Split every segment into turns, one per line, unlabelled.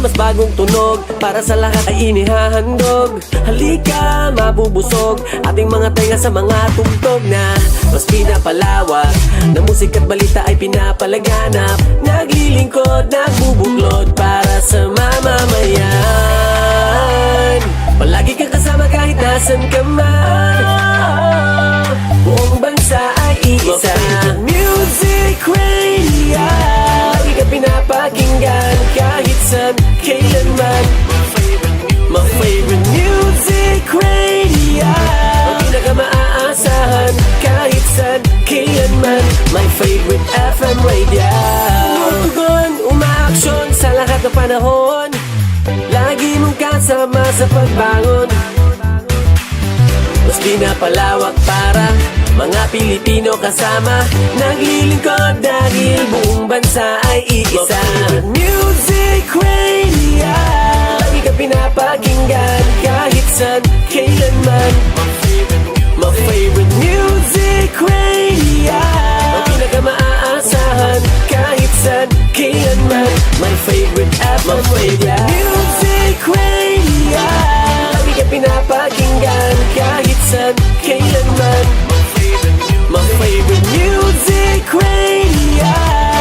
mas bagong tunog. Para sa lahat ay inihahandog. Halika, mabubusog. Ating mga tenga sa mga tugtog na Mas pinapalawak. Na musika at balita ay pinapalaganap. Naglilingkod, nagbubuklod Para sa mamamayan. Palagi kang kasama kahit nasan ka man. Buong bansa ay iisa Music Radio. Lagi ka pinapakinggan Kahit saan, kailanman. My favorite music radio. Ang pinaka-maaasahan Kahit saan, kailanman. My favorite FM radio. Tumutugon, umaaksyon Sa lahat ng panahon. Lagi mong kasama sa pagbangon. Mas pinapalawak para mga Pilipino kasama Naglilingkod dahil buong bansa ay iisa. Music Radio. Lagi ka pinapakinggan kahit saan, kailanman. My favorite music radio. Ang pinaka-maaasahan kahit saan, kailanman. My favorite FM radio Music radio. Lagi ka pinapakinggan kahit saan, kailanman. My favorite music radio.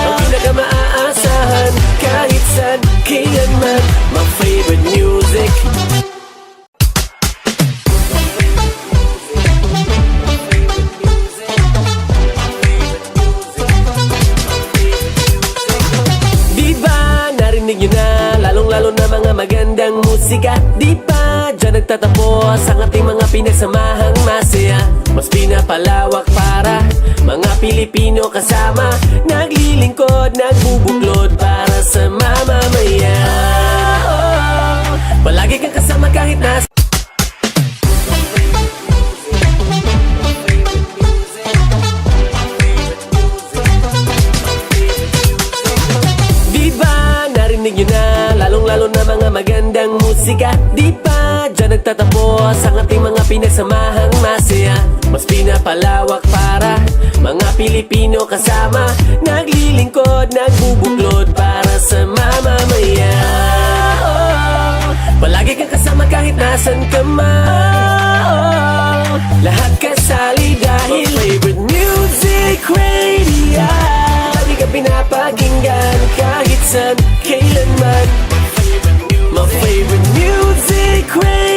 Ang pinaka-maaasahan kahit saan, kailanman My favorite music. Di ba narinig nyo na Lalong-lalo na mga magandang musika? Di ba dyan nagtatapos Ang ating mga pinagsamahang masaya. Mas pinapalawak para Mga Pilipino kasama. Naglilingkod, nagbubuklod Para sa mamamayan. Palagi kang kasama kahit nasa Di ba narinig na Lalong-lalo na mga magandang musika? Di nagtatapos Ang ating mga pinagsamahang masaya. Mas pinapalawak para Mga Pilipino kasama. Naglilingkod, nagbubuklod Para sa mamamayan. Palagi kang kasama kahit nasan ka man. Lahat kasali dahil My favorite music radio. Lagi ka pinapakinggan kahit saan, kailanman. My favorite music radio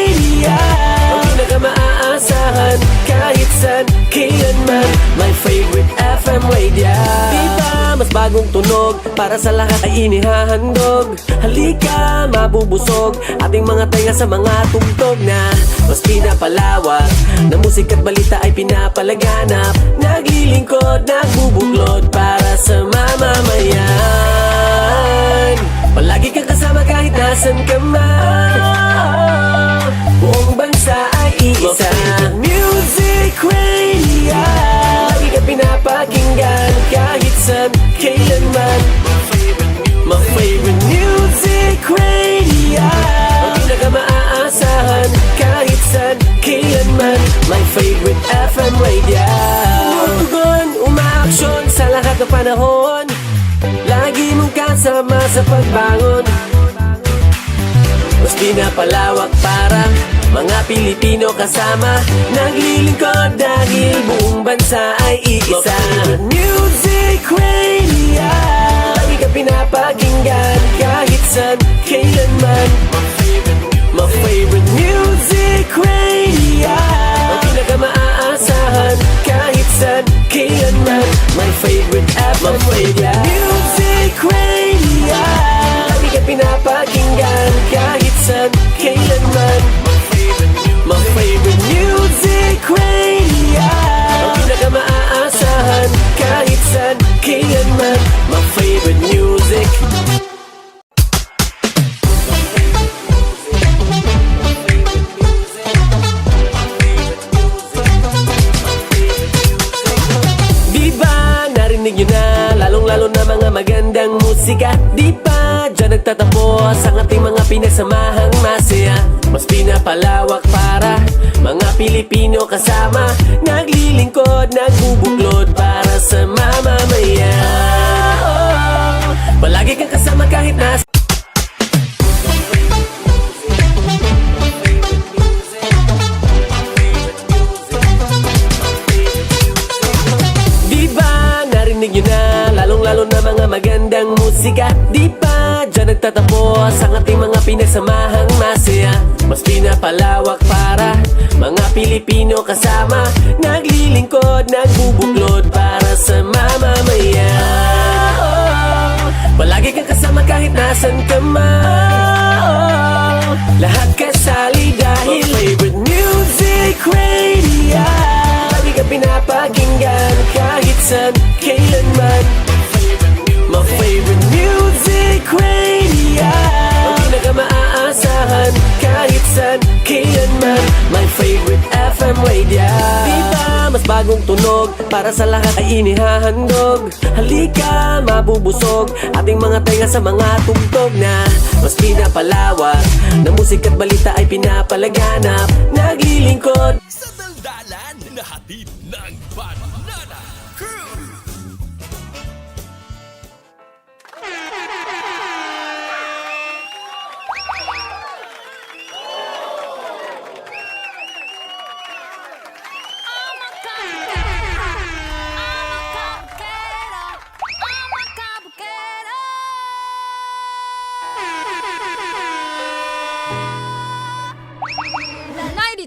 Ang pinaka-maaasahan kahit saan, kailanman My favorite FM radio. Di ba mas bagong tunog para sa lahat ay inihahandog. Halika, mabubusog ating mga tenga sa mga tugtog na Mas pinapalawak. Na musika at balita ay pinapalaganap. Naglilingkod, nagbubuklod para sa mamamayan My favorite FM radio. Tumutugon, umaaksyon sa lahat ng panahon. Lagi mong kasama sa pagbangon. Mas pinapalawak para mga Pilipino kasama. Naglilingkod dahil buong bansa ay iisa. Music Radio. Lagi ka pinapakinggan kahit saan, kailanman favorite FM radio Pilipino kasama. Naglilingkod, nagbubuklod para sa mamamaya oh, Palagi kang kasama kahit nasa Diba, narinig nyo na? Lalong-lalo na mga magandang musika. Di nagtatapos ang ating mga pinagsamahang masaya. Mas pinapalawak para mga Pilipino kasama. Naglilingkod, nagbubuklod para sa mamamayan. Palagi kang kasama kahit nasan ka man. Lahat kasali dahil My favorite music radio. Lagi ka pinapakinggan kahit saan, kailanman. My favorite music radio Ang pinaka-maaasahan kahit saan, kailanman My favorite FM radio. Di ba mas bagong tunog para sa lahat ay inihahandog? Halika, mabubusog ating mga tenga sa mga tugtog na Mas pinapalawak. Na musik at balita ay pinapalaganap. Naglilingkod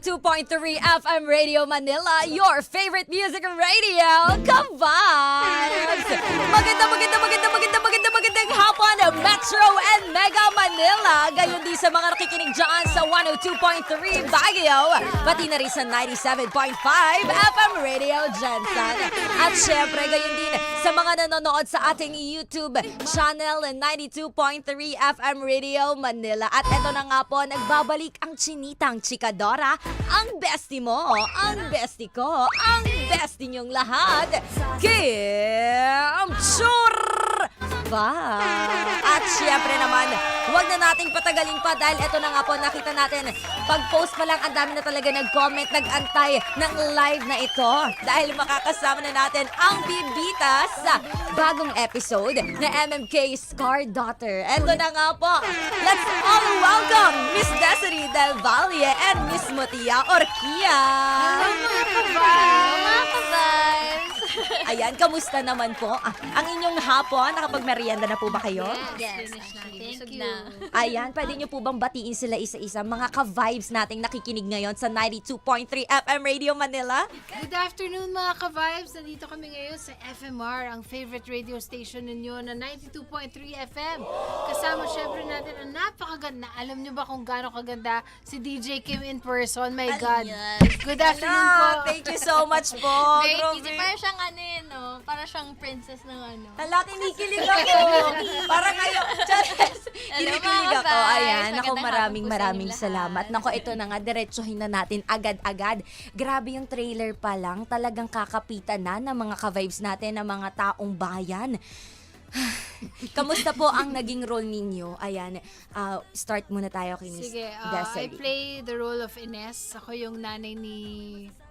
92.3 FM Radio Manila, your favorite music radio, Ka-Vibes! Maganda, maganda, maganda, maganda, maganda, magandang hapon, Metro and Mega Manila. Gayon din sa mga nakikinig dyan sa 102.3 Baguio, pati na rin sa 97.5 FM Radio Jensen. At syempre, gayon din sa mga nanonood sa ating YouTube channel 92.3 FM Radio Manila. At eto na nga po, nagbabalik ang chinitang chikadora, ang bestie mo, ang bestie ko, ang bestie niyong lahat, Kim Chur! Ba? At syempre naman, huwag na nating patagalin pa dahil eto na nga po, nakita natin, pag-post pa lang, ang dami na talaga nag-comment, nag-antay ng live na ito. Dahil makakasama na natin ang bibita sa bagong episode na MMK Scar Daughter. Eto na nga po, let's all welcome Miss Desiree Del Valle and Miss Motia Orquia. Ayan, kamusta naman po? Ah, ang inyong hapon, nakapagmerienda na po ba kayo?
Yes, actually. Busog na.
Ayan, pwede niyo po bang batiin sila isa-isa mga ka-vibes nating nakikinig ngayon sa 92.3 FM Radio Manila?
Good afternoon mga ka-vibes! Nandito kami ngayon sa FMR, ang favorite radio station ninyo na 92.3 FM. Kasama syempre natin ang napakaganda. Alam niyo ba kung gaano kaganda si DJ Kim in person? My God! Good afternoon po!
Hello, thank you so much po.
Very
Grabe.
easy. Para siyang ano yun, no? Para siyang princess ng ano.
Hala, kinikilig ako. Para kayo. Charis. Kinikilig
mga
ako. Ayan. Ako
Magandang
maraming
hapon po sa
maraming
inyong
salamat.
lahat.
Nako, ito na nga. Diretsuhin na natin agad-agad. Grabe yung trailer pa lang. Talagang kakapitan na ng mga ka-vibes natin ng mga taong bayan. Kamusta po ang naging role ninyo? Ayan, ah, start muna tayo kay Miss
Sige, uh, I
Desiree.
play the role of Ines. Ako yung nanay ni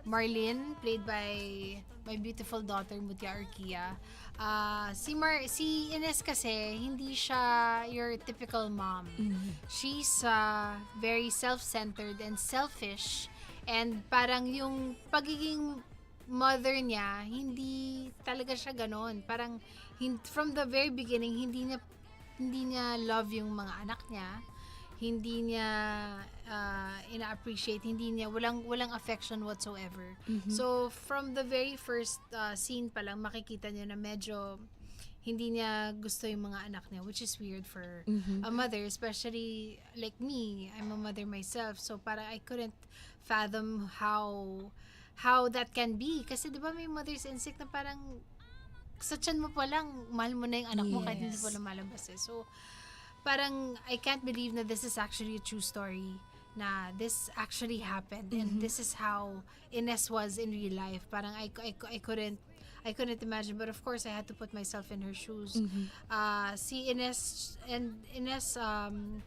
Marlene, played by my beautiful daughter, Mutia Arquia. Uh, si, Mar si Ines kasi, hindi siya your typical mom. She's uh, very self-centered and selfish. And parang yung pagiging mother niya, hindi talaga siya ganon. Parang from the very beginning, hindi niya hindi niya love yung mga anak niya. Hindi niya uh, ina-appreciate, hindi niya walang walang affection whatsoever. So from the very first uh, scene pa lang makikita niyo na medyo hindi niya gusto yung mga anak niya, which is weird for a mother, especially like me. I'm a mother myself, so para I couldn't fathom how how that can be. Kasi di ba may mother's instinct na parang sa tiyan mo pa lang, mahal mo na yung anak mo kahit hindi
Yes.
pa lumalabas eh. So, parang I can't believe na this is actually a true story na this actually happened and this is how Ines was in real life. Parang I, I, I couldn't I couldn't imagine. But of course I had to put myself in her shoes. Uh, si Ines and Ines um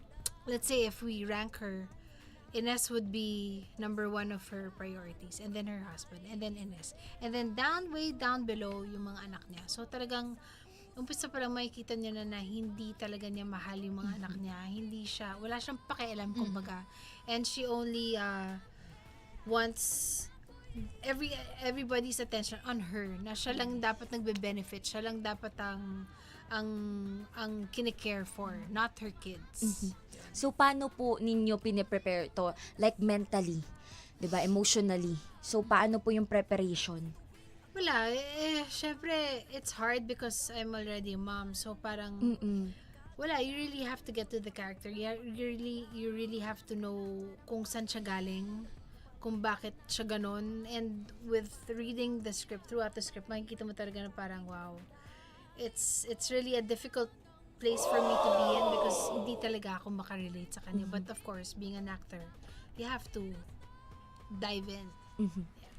let's say if we rank her Ines would be number one of her priorities. And then her husband. And then Ines. And then down way down below yung mga anak niya. So talagang umpisa pa lang makikita niya na, na hindi talaga niya mahal yung mga anak niya. Hindi siya wala siyang pakialam kumbaga. And she only uh, wants every everybody's attention on her na siya lang dapat nagbe-benefit. Siya lang dapat ang ang ang kinikare for, not her kids.
So, paano po ninyo piniprepare to? Like, mentally, 'di ba? Emotionally. So, paano po yung preparation?
Wala, eh, syempre, it's hard because I'm already a mom. So parang,
Mm-mm.
wala, you really have to get to the character. You, you really, you really have to know kung saan siya galing, kung bakit siya ganon. And with reading the script, throughout the script, makikita mo talaga na parang, wow, it's, it's really a difficult place for me to be in because hindi talaga ako makarelate sa kanya. But of course, being an actor, you have to dive in.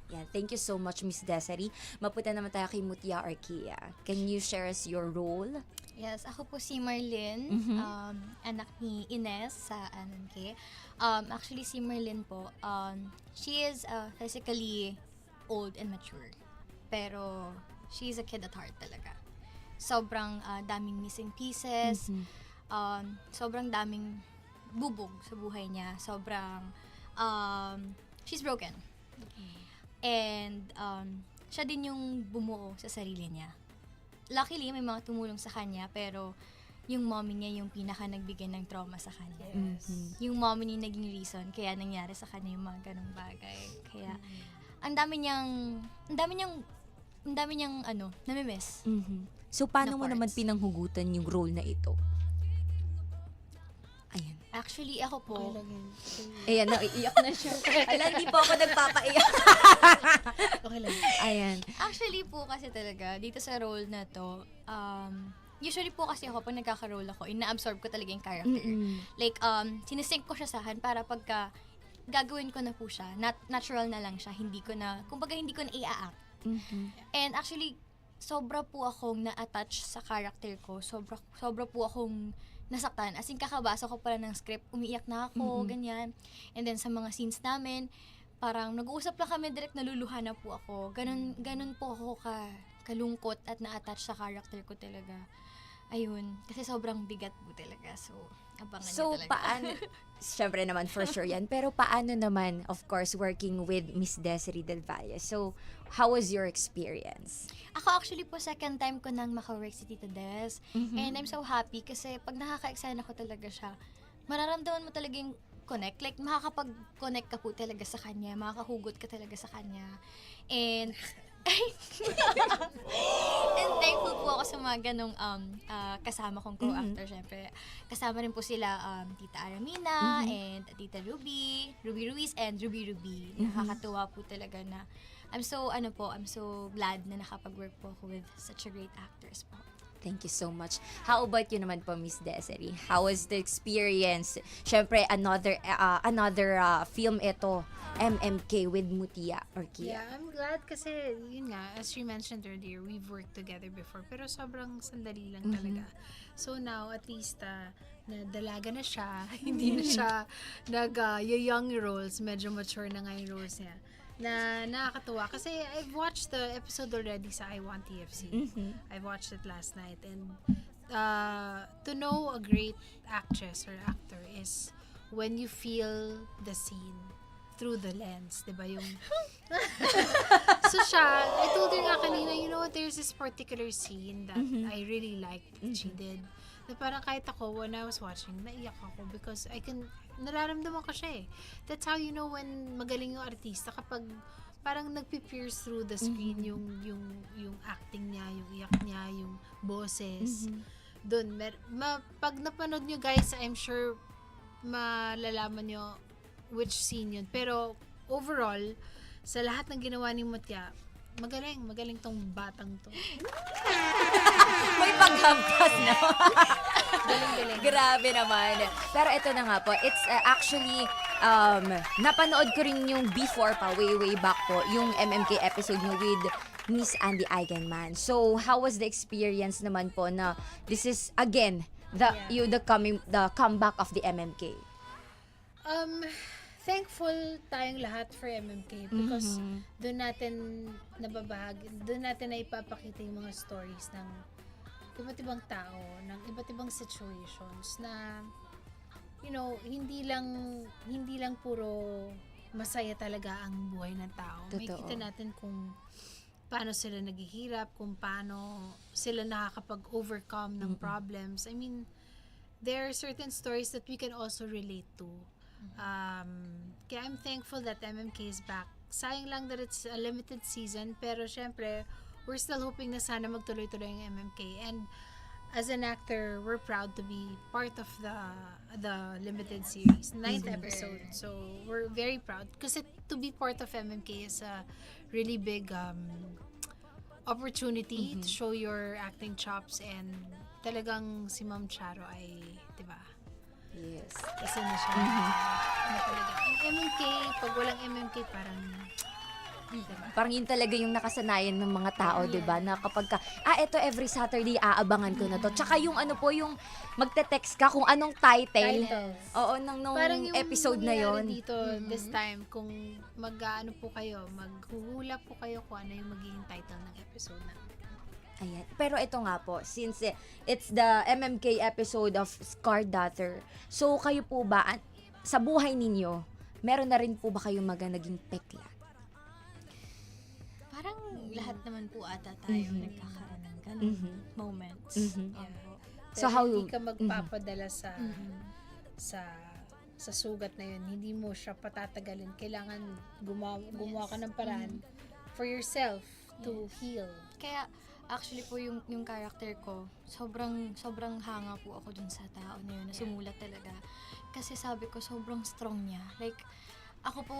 Yeah, thank you so much, Miss Desiree. Mapunta naman tayo kay Mutia Arkia. Can you share us your role?
Yes, ako po si Marlene, um, anak ni Ines sa MMK. Um, actually, si Marlene po, um, she is uh, physically old and mature. Pero, she's a kid at heart talaga. Sobrang uh, daming missing pieces. Um, sobrang daming bubog sa buhay niya. Sobrang, um, she's broken. And, um, siya din yung bumuo sa sarili niya luckily may mga tumulong sa kanya pero yung mommy niya yung pinaka nagbigay ng trauma sa kanya. Yung mommy niya naging reason kaya nangyari sa kanya yung mga ganong bagay. Kaya ang dami niyang ang dami niyang ang dami niyang ano, namimiss.
Mhm. So, paano
Na
mo naman
parts.
pinanghugutan yung role na ito?
Actually, ako po,
Ayan, naiiyak na siya. Alam, hindi po ako nagpapaiyak.
Okay lang.
Ayan.
actually po kasi talaga dito sa role na to, um, usually po kasi ako pag nagkaka-role ako, ina-absorb ko talaga yung character.
Mm-mm.
Like, um, sinisync ko siya sa akin para pagka gagawin ko na po siya, nat- natural na lang siya, hindi ko na, kumbaga hindi ko na i-act.
Mhm.
And actually, sobra po akong na-attach sa character ko. Sobra, sobra po akong nasaktan. As in, kakabasa ko pala ng script, umiiyak na ako, ganyan. And then, sa mga scenes namin, parang nag-uusap lang kami, direct naluluha na po ako. Ganun, ganun po ako ka, kalungkot at na-attach sa character ko talaga. Ayun. Kasi sobrang bigat po talaga. So, abangan
So,
niyo talaga.
paano, syempre naman for sure yan, pero paano naman, of course, working with Miss Desiree Del Valle? So, how was your experience?
Ako actually po second time ko nang maka-work si Tita Des. And I'm so happy kasi pag nakaka-excite ako talaga siya, mararamdaman mo talaga yung connect. Like, makakapag-connect ka po talaga sa kanya. Makakahugot ka talaga sa kanya. And, and thankful po ako sa mga ganong um, ah, kasama kong co-actor, syempre. Kasama rin po sila um, Tita Aramina and Tita Ruby, Ruby Ruiz and Ruby Ruby. Nakakatuwa po talaga na I'm so, ano po, I'm so glad na nakapag-work po ako with such a great actors po.
Thank you so much. How about you naman po, Miss Desiree? How was the experience? Syempre, another uh, another uh, film ito, MMK with Mutia or Kia.
Yeah, I'm glad kasi, yun nga, as you mentioned earlier, we've worked together before, pero sobrang sandali lang talaga. So now, at least, uh, na dalaga na siya, hindi na siya nag uh, young roles, medyo mature na nga yung roles niya. Na nakakatuwa. Kasi I've watched the episode already sa I Want TFC. I watched it last night. And uh, to know a great actress or actor is when you feel the scene through the lens, 'di ba yung So siya, I told her nga kanina, you know, there's this particular scene that I really liked that she did. Na parang kahit ako, when I was watching, naiyak ako because I can, nararamdaman ko siya eh. That's how you know when magaling yung artista kapag parang nagpi-pierce through the screen yung yung yung acting niya, yung iyak niya, yung boses. Doon, mer- ma- pag napanood nyo guys, I'm sure malalaman nyo which scene yun. Pero overall, sa lahat ng ginawa ni Mutya, magaling, magaling tong batang to.
May paghampas na.
Galing-galing.
Grabe naman. Pero ito na nga po, it's uh, actually, um, napanood ko rin yung before pa, way, way back po, yung MMK episode nyo with Miss Andy Eigenman. So, how was the experience naman po na this is, again, the, you, the coming, the comeback of the MMK?
Um, thankful tayong lahat for MMK because doon natin nababahagi, doon natin na ipapakita yung mga stories ng iba't ibang tao, ng iba't ibang situations na you know, hindi lang hindi lang puro masaya talaga ang buhay ng tao.
Totoo.
Makikita natin kung paano sila naghihirap, kung paano sila nakakapag-overcome ng problems. I mean, there are certain stories that we can also relate to. Um, kaya I'm thankful that MMK is back. Sayang lang that it's a limited season, pero syempre, we're still hoping na sana magtuloy-tuloy yung MMK. And as an actor, we're proud to be part of the the limited series, ninth episode. So we're very proud kasi to be part of MMK is a really big um, opportunity to show your acting chops and talagang si Ma'am Charo ay, 'di ba?
Yes.
Isa na siya. Ano talaga. Ang MMK, pag walang MMK, parang, diba?
Parang yun talaga yung nakasanayan ng mga tao, 'di ba? Na kapag ka, ah, eto every Saturday aabangan ko na to. Tsaka yung ano po, yung magte-text ka kung anong title.
Titles.
Oo, nung, nung
Parang yung
episode na yon.
dito this time, kung mag-ano po kayo, maghuhula po kayo kung ano yung magiging title ng episode na.
Ayan. Pero ito nga po, since it's the MMK episode of Scarred Daughter, so kayo po ba, sa buhay ninyo, meron na rin po ba kayong mga naging pekla?
Parang lahat naman po ata tayo nagkakaroon ng ganun
Mhm.
moments.
Mhm.
Opo.
So
Pero
how-
hindi ka magpapadala sa
Mhm.
sa sa sugat na yun. Hindi mo siya patatagalin. Kailangan gumawa, gumawa ka ng paraan for yourself to heal.
Kaya actually po yung yung character ko, sobrang sobrang hanga po ako dun sa tao na yun, na sumulat talaga. Kasi sabi ko sobrang strong niya. Like ako po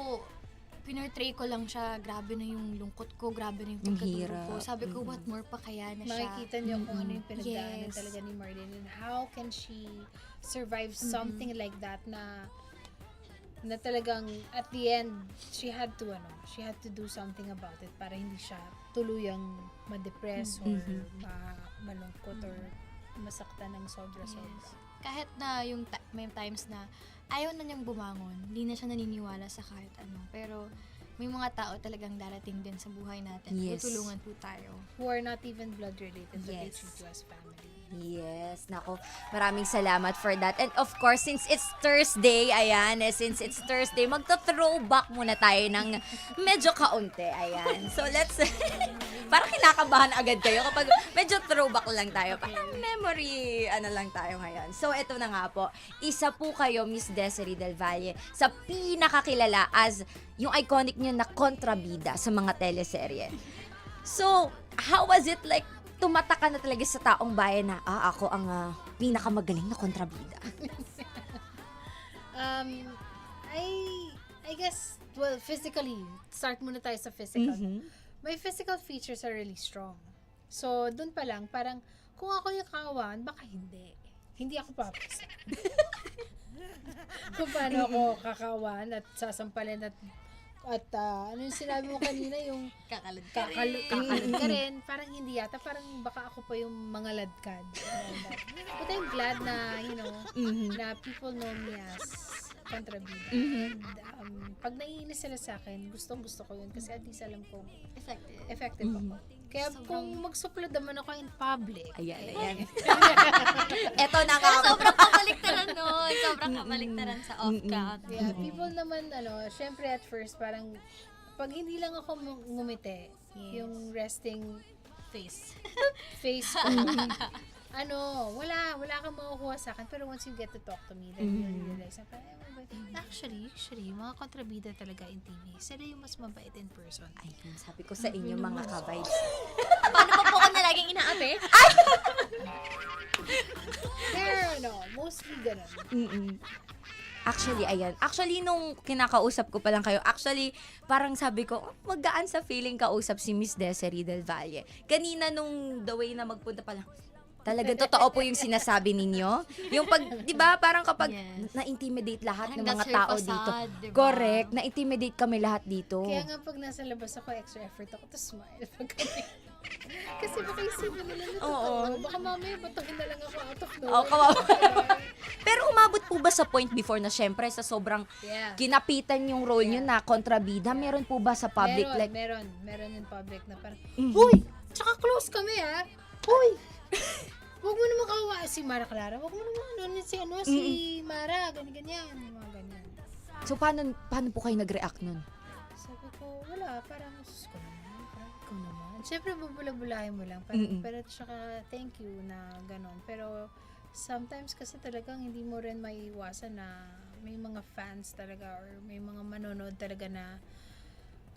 pinortray ko lang siya, grabe na yung lungkot ko, grabe na yung
Yung
pagkatulog
hirap.
ko. Sabi ko, what more pa kaya na siya?
Makikita niyo kung ano yung pinagdaanan
Yes.
talaga ni Marlene and how can she survive something like that na na talagang at the end she had to ano she had to do something about it para hindi siya tuluyang ma-depress or
Mhm.
ma- malungkot or masaktan ng sobra-sobra.
Yes. Kahit na yung ta- may times na ayaw na niyang bumangon, hindi na siya naniniwala sa kahit ano. Pero may mga tao talagang darating din sa buhay natin.
Yes.
Tutulungan po tayo.
Who are not even blood related but they
Yes.
treat you as family.
Yes, nako. Maraming salamat for that. And of course, since it's Thursday, ayan, eh, since it's Thursday, magta-throwback muna tayo ng medyo kaunti, ayan. So let's, parang kinakabahan agad kayo kapag medyo throwback lang tayo. Parang memory, ano lang tayo ngayon. So ito na nga po, isa po kayo, Miss Desiree Del Valle, sa pinakakilala as yung iconic niyo na kontrabida sa mga teleserye. So, how was it like tumata ka na talaga sa taong bayan na, ah, ako ang ah, pinakamagaling na kontrabida.
Um, I, I guess, well, physically, start muna tayo sa physical.
Mhm.
My physical features are really strong. So, dun pa lang, parang, kung ako yung kawan, baka hindi. Hindi ako papasa. kung paano ako kakawan at sasampalin at at ah, ano yung sinabi mo kanina, yung
Kakalad
kakal kakalad ka rin. Parang hindi yata. Parang baka ako pa yung mga ladkad. But I'm glad na, you know, na people know me as kontrabida. And, um, pag naiinis sila sa akin, gustong gusto ko yun kasi at least alam ko
Effective.
effective ako. Kaya kung magsuplad naman ako in public,
Ayan,
eh,
ayan. Eto na nga.
Sobrang kamaliktaran nun. Sobrang kamaliktaran sa off-cam.
Yeah, people naman, ano, syempre at first, parang, pag hindi lang ako mu- ngumiti,
Yes.
yung resting
Face.
face ko, ano, wala, wala kang makukuha sa akin. Pero once you get to talk to me, then you realize, "Eh, mabait." actually, actually, mga kontrabida talaga in TV, sila yung mas mabait in person.
Ayun, sabi ko sa inyo mga ka-vibes.
Paano pa po ako na laging inaapi?
Pero, ano, mostly ganun.
Mm-mm. Actually, ayan. Actually, nung kinakausap ko pa lang kayo, actually, parang sabi ko, oh, magaan sa feeling kausap si Miss Desiree Del Valle. Kanina nung the way na magpunta pa lang, talagang totoo po yung sinasabi ninyo. Yung pag, di ba, parang kapag
Yes.
na-intimidate lahat ng
Parang
mga
that's her
tao
facade,
dito.
di ba?
Correct. Na-intimidate kami lahat dito.
Kaya nga pag nasa labas ako, extra effort ako to smile pag kami. Kasi baka isipin nila na
Oo.
totoo. Baka mamaya batuhin na lang ako out of
Oh,
nowhere.
kawawa. Pero umabot po ba sa point before na syempre sa sobrang
yeah.
kinapitan yung role nyo na kontrabida, meron po ba sa public?
meron,
like,
meron. Meron in public na parang,
Mhm.
Huy! Tsaka close kami ha! Huy! Huwag mo naman kawa si Mara Clara. Huwag mo naman ano si ano si Mara. Ganyan, ganyan. Mga ganyan.
so paano, paano po kayo nag-react nun?
Sabi ko, wala. Parang, sus ko naman. Parang ikaw naman. Siyempre, bubula-bulahin mo lang. Pero,
Mm-mm.
pero tsaka, thank you na ganon. Pero, sometimes kasi talagang hindi mo rin maiiwasan na may mga fans talaga or may mga manonood talaga na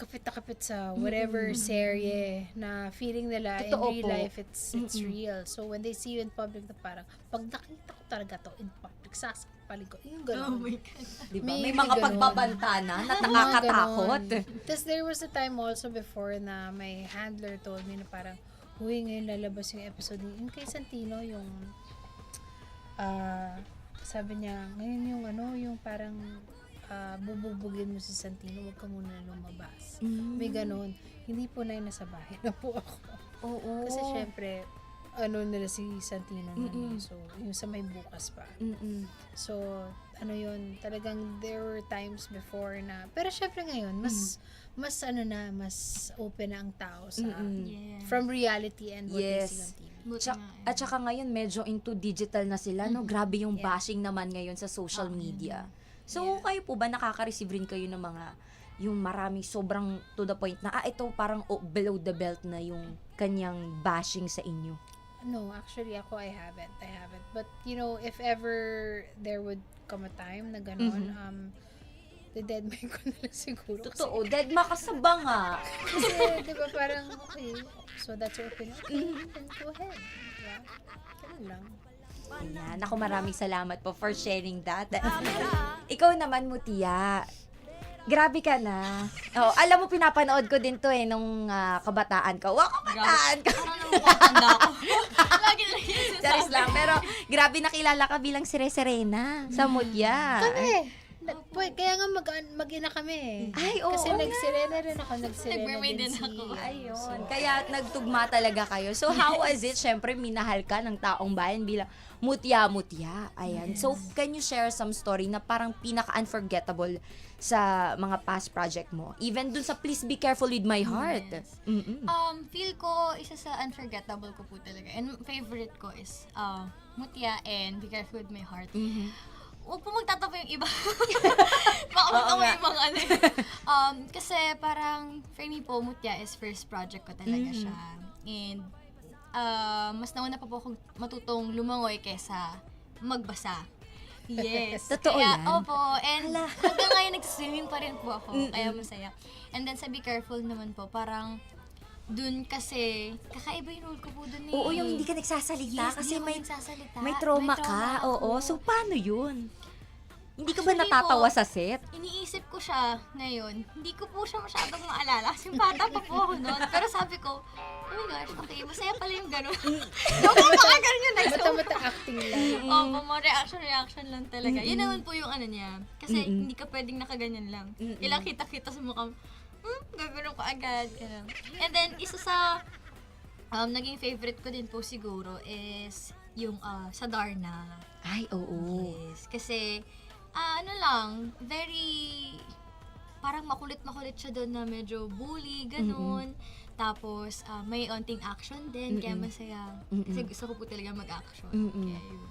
kapit na kapit sa whatever serye na feeling nila
Totoo
in real
po.
life it's it's real. So when they see you in public na parang pag nakita ko talaga to in public sasampalin ko. Yung
Oh
gano'n.
Di ba?
May-
May, mga pagbabanta na na nakakatakot.
Tapos there was a time also before na my handler told me na parang, Uy, ngayon lalabas yung episode ni kay Santino, yung ah sabi niya, ngayon yung ano, yung parang ah, bububugin mo si Santino, wag ka muna lumabas. May ganon. Hindi po na nasa bahay na po ako.
Oo.
Kasi syempre, ano nila si Santino
Mm-mm.
eh. So, yung sa may bukas pa.
Mm-mm.
So, ano yun, talagang there were times before na, pero syempre ngayon, mas, mas ano na, mas open na ang tao sa,
Mm-mm.
Yeah.
from reality and what
Yes.
they see on TV.
Nga, eh.
at saka ngayon medyo into digital na sila, no? Grabe yung bashing naman ngayon sa social media. So,
Yeah.
kayo po ba nakaka-receive rin kayo ng mga yung maraming sobrang to the point na ah ito parang oh, below the belt na yung kanyang bashing sa inyo.
No, actually ako, I haven't. I haven't. But, you know, if ever there would come a time na gano'n,
Mhm.
um, the dead mic ko na lang siguro. Kasi-
Totoo, dead makasaba nga.
Kasi, di ba, parang, okay, so that's your opinion. Okay, then go ahead. Diba? Ganun lang.
Ayan. Ako maraming salamat po for sharing that. Ikaw naman, Mutia. Grabe ka na. Oh, alam mo, pinapanood ko din to eh, nung ah, kabataan ko. Wow, kabataan ko!
Parang namumutanda ako. Lagi lang yun.
Charis lang. Pero, grabe nakilala ka bilang si Sirena sa Mutia.
Kami! Na, boy, kaya nga mag, mag-ina kami eh.
Ay, oo
Kasi
nga.
nagsirena rin ako, nagsirena
Nag-mermaid
din
ako.
Ayun. Kaya nagtugma talaga kayo. So, how was it? Siyempre, minahal ka ng taong bayan bilang mutya-mutya. Ayan. So, can you share some story na parang pinaka-unforgettable sa mga past project mo? Even dun sa Please Be Careful With My Heart.
Yes.
Mm-mm.
Um, feel ko, isa sa unforgettable ko po talaga. And favorite ko is uh, Mutya and Be Careful With My Heart.
Mhm.
Huwag po magtatapa yung iba. Baka magtawa yung mga ano. eh. um, kasi parang, for me po, Mutya is first project ko talaga
Mhm.
siya. And, uh, mas nauna pa po akong matutong lumangoy kesa magbasa. Yes.
Totoo
kaya,
yan?
Opo. And hanggang ngayon, nag-swimming pa rin po ako. Kaya masaya. And then sa Be Careful naman po, parang dun kasi, kakaiba yung role ko po dun eh.
Oo, yung hindi ka nagsasalita
Yes,
kasi
hindi ako
may
nagsasalita.
may trauma ka. Oo. So, paano yun? Hindi ka ba
Actually
natatawa
po,
sa set?
Iniisip ko siya ngayon. Hindi ko po siya masyadong maalala. Kasi bata pa po ako noon. Pero sabi ko, oh my gosh, okay, masaya pala yung gano'n. Lang baka gano'n yun. Next
Mata-mata acting lang.
Oo, oh, reaction-reaction lang talaga. Yun naman po yung ano niya. Kasi hindi ka pwedeng nakaganyan lang. Ilang kita-kita sa mukha hmm, gagano'n ko agad. Ganun. And then, isa sa um, naging favorite ko din po siguro is yung uh, sa Darna.
Ay, oo.
Yes. Kasi, ah, ano lang, very, parang makulit-makulit siya doon na medyo bully, ganun. Tapos, ah, may onting action din, kaya
Mm-mm.
masaya.
Mm-mm.
Kasi gusto ko po talaga mag-action.
Mm-mm.
Kaya yun.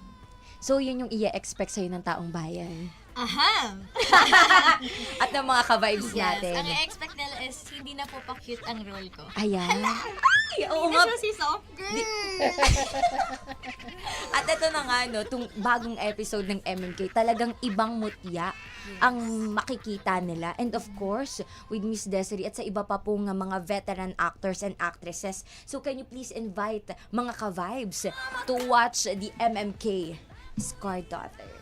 So, yun yung i-expect sa'yo ng taong bayan.
Aha!
At ng mga ka-vibes
Yes,
natin.
ang i-expect nila is hindi na po pa-cute ang role ko.
Ayan. Ay, oo
Hindi
nga.
na si soft girl!
At ito na nga, no, itong bagong episode ng MMK, talagang ibang mutya ang makikita nila. And of course, with Miss Desiree at sa iba pa pong mga veteran actors and actresses. So can you please invite mga ka-vibes to watch the MMK Scar Daughter?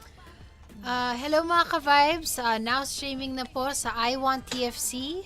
Ah, hello mga ka-vibes. Ah, now streaming na po sa I Want TFC.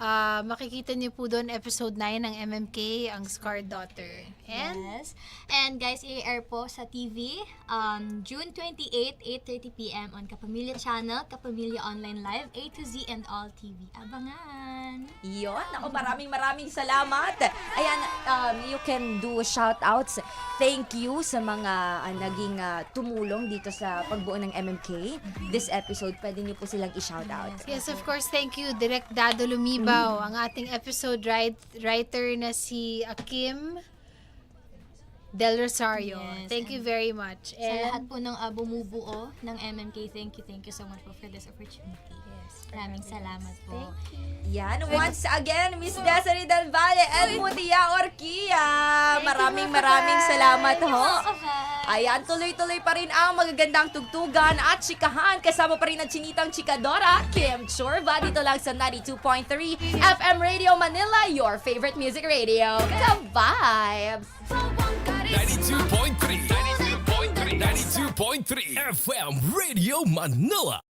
Ah, makikita niyo po doon episode 9 ng MMK, ang Scarred Daughter. And
Yes. And guys, i-air po sa TV um, June 28, 8.30pm on Kapamilya Channel, Kapamilya Online Live, A to Z and All TV. Abangan!
Yun. Ako, maraming maraming salamat. Ayan, um, you can do shout-outs. Thank you sa mga ah, naging ah, tumulong dito sa pagbuo ng MMK. This episode, pwede niyo po silang i-shoutout.
yes, of course, thank you, Direct Dado Lumibaw, ang ating episode write, writer na si Akim Del Rosario.
Yes,
Thank you
and
very much.
Sa lahat
And
po ng uh, bumubuo ng MMK, thank you, thank you so much po for this opportunity. Maraming salamat po.
Yan, once again, Miss Desiree Del Valle and Mutia Orquia. Maraming maraming salamat ho. Ayan, tuloy-tuloy pa rin ang magagandang tugtugan at chikahan. Kasama pa rin ang chinitang chikadora, Kim Chorba, dito lang sa 92.3 FM Radio Manila, your favorite music radio. Ka-vibes!
92.3 92.3 92.3 FM Radio Manila